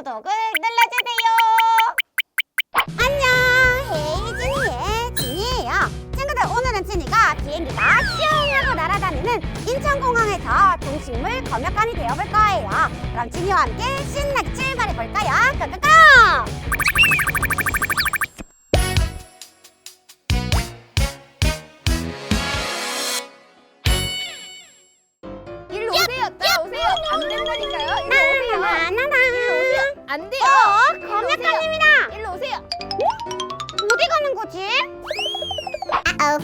구독을 눌러주세요. 안녕, 헤이진이의 진이에요. 친구들 오늘은 진이가 비행기가 슝 하고 날아다니는 인천공항에서 동식물 검역관이 되어볼 거예요. 그럼 진이와 함께 신나게 출발해 볼까요? 고고고! 안 돼요. 어, 일로 검역관님이다. 일로 오세요. 어디 가는 거지? 아우.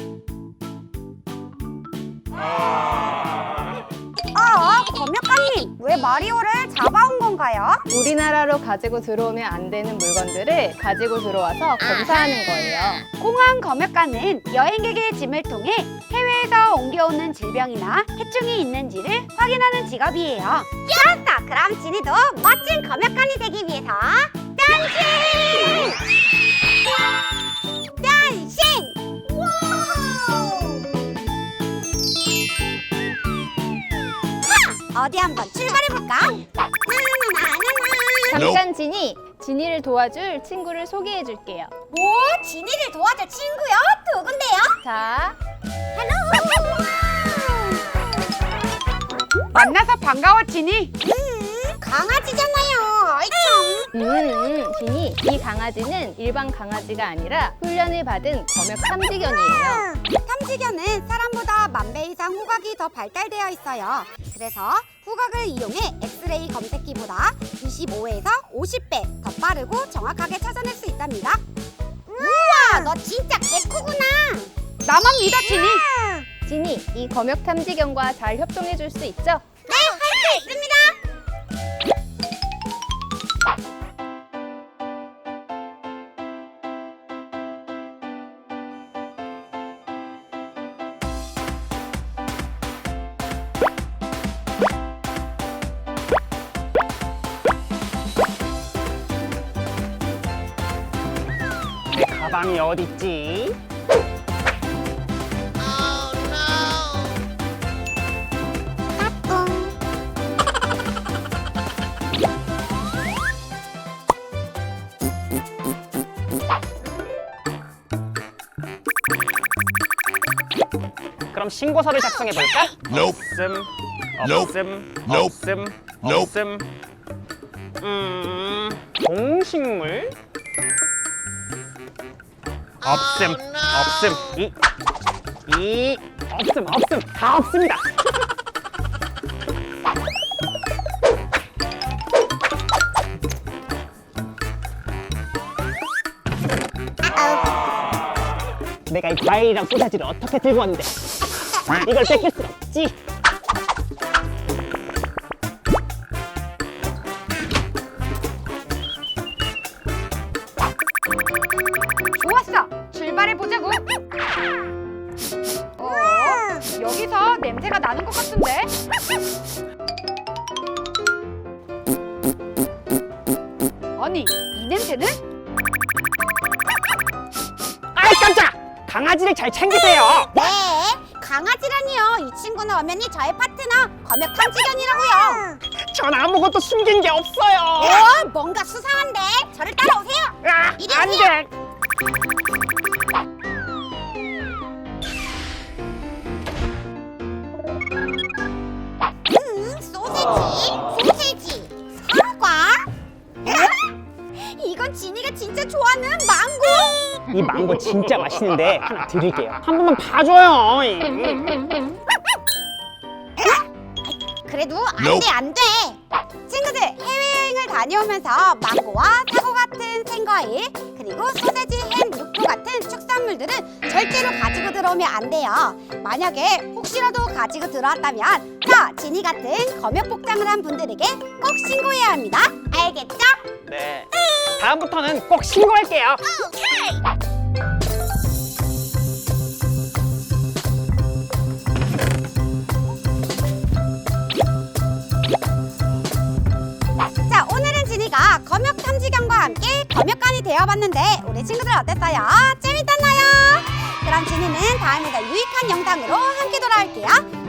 어, 검역관님, 왜 마리오를 잡아온 건가요? 우리나라로 가지고 들어오면 안 되는 물건들을 가지고 들어와서 검사하는 거예요. 공항 검역관은 여행객의 짐을 통해 해외에서 옮겨오는 질병이나 해충이 있는지를 확인하는 직업이에요. 좋았어! 그럼 진이도 멋진 검역관이 되기 위해서 변신! 변신! 하! 어디 한번 출발해볼까? 나나나나나 잠깐 진이 진이를 도와줄 친구를 소개해 줄게요. 오, 진이를 도와줄 친구요? 누군데요? 자, 만나서 반가워 진이. 음, 강아지잖아요. 아이 참. 음, 진이 이 강아지는 일반 강아지가 아니라 훈련을 받은 검역 탐지견이에요. 탐지견은 사람보다 만 배 이상 후각이 더 발달되어 있어요. 그래서 후각을 이용해 엑스레이 검색기보다 25에서 50배 더 빠르고 정확하게 찾아낼 수 있답니다. 우와, 너 진짜 개코구나. 나만 믿어, 진이. 진이 이 검역 탐지견과 잘 협동해 줄 수 있죠? 가방이 어딨지? 그럼 신고서를 작성해 볼까? Nope. 없음, Nope. 없음, Nope. 없음, Nope. 없음. 음, 동식물? 없음, 없음, 이, 이, 없음, 없음, 다 없습니다. 내가 이 과일이랑 소세지를 어떻게 들고 왔는데? 이걸 뺏길 수 없지. 출발해 보자고. 어, 여기서 냄새가 나는 것 같은데. 아니, 이 냄새는? 아이 깜짝! 강아지를 잘 챙기세요. 네, 강아지라니요. 이 친구는 엄연히 저의 파트너 검역 탐지견이라고요. 전 아무것도 숨긴 게 없어요. 어, 뭔가 수상한데. 저를 따라오세요. 아, 이리 안 오세요. 돼. 이 망고 진짜 맛있는데 하나 드릴게요. 한 번만 봐줘요. 그래도 안 Nope. 돼, 안 돼. 친구들, 해외여행을 다녀오면서 망고와 사과 같은 생과일, 그리고 소세지, 햄, 축산물들은 절대로 가지고 들어오면 안 돼요. 만약에 혹시라도 가지고 들어왔다면 저 지니 같은 검역 복장을 한 분들에게 꼭 신고해야 합니다. 알겠죠? 네. 다음부터는 꼭 신고할게요. 자, 검역관이 되어봤는데 우리 친구들 어땠어요? 재밌었나요? 그럼 지니는 다음에 더 유익한 영상으로 함께 돌아올게요.